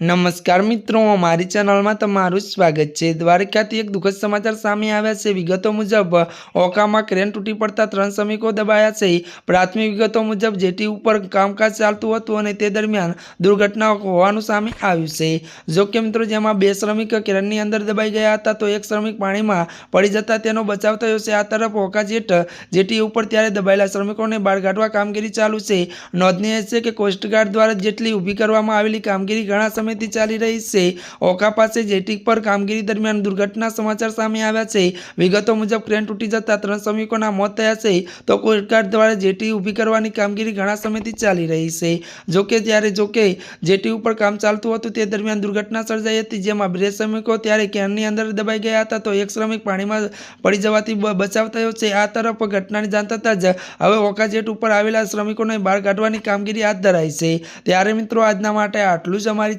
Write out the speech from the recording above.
નમસ્કાર મિત્રો અમારી ચેનલમાં તમારું સ્વાગત છે. દ્વારકાથી એક દુઃખદ સમાચાર સામે આવ્યા છે. વિગતો મુજબ, ઓકામાં ક્રેન તૂટી પડતા ત્રણ શ્રમિકો દબાયા છે. પ્રાથમિક વિગતો મુજબ, જેટી ઉપર કામકાજ ચાલતું હતું અને તે દરમિયાન દુર્ઘટના હોવાનું સામે આવ્યું છે. જો કે મિત્રો, જેમાં બે શ્રમિક ક્રેનની અંદર દબાઈ ગયા હતા, તો એક શ્રમિક પાણીમાં પડી જતા તેનો બચાવ થયો છે. આ તરફ ઓકા જેટ, જેટી ઉપર ત્યારે દબાયેલા શ્રમિકોને બહાર કાઢવા કામગીરી ચાલુ છે. નોંધનીય છે કે કોસ્ટગાર્ડ દ્વારા જેટલી ઊભી કરવામાં આવેલી કામગીરી ઘણા સમયથી ચાલી રહી છે. ઓકા પાસે જેટી પર કામગીરી દરમિયાન દુર્ઘટના સમાચાર સામે આવ્યા છે. વિગતો મુજબ ક્રેન તૂટી જતા ત્રણ શ્રમિકોના મોત થયા છે. તો કોસ્ટગાર્ડ દ્વારા જેટી ઊભી કરવાની કામગીરી ઘણા સમયથી ચાલી રહી છે. જોકે ત્યારે જોકે જેટી ઉપર કામ ચાલતું હતું તે દરમિયાન દુર્ઘટના સર્જાઈ હતી જેમાં બે શ્રમિકો ત્યારે કેનની અંદર દબાઈ ગયા હતા તો એક શ્રમિક પાણીમાં પડી જવાથી બચાવ થયો છે. આ તરફ ઘટનાની જાણ થતાં જ હવે ઓકા જેટ ઉપર આવેલા શ્રમિકોને બહાર કાઢવાની કામગીરી હાથ ધરાઈ છે. ત્યારે મિત્રો, આજના માટે આટલું જ અમારી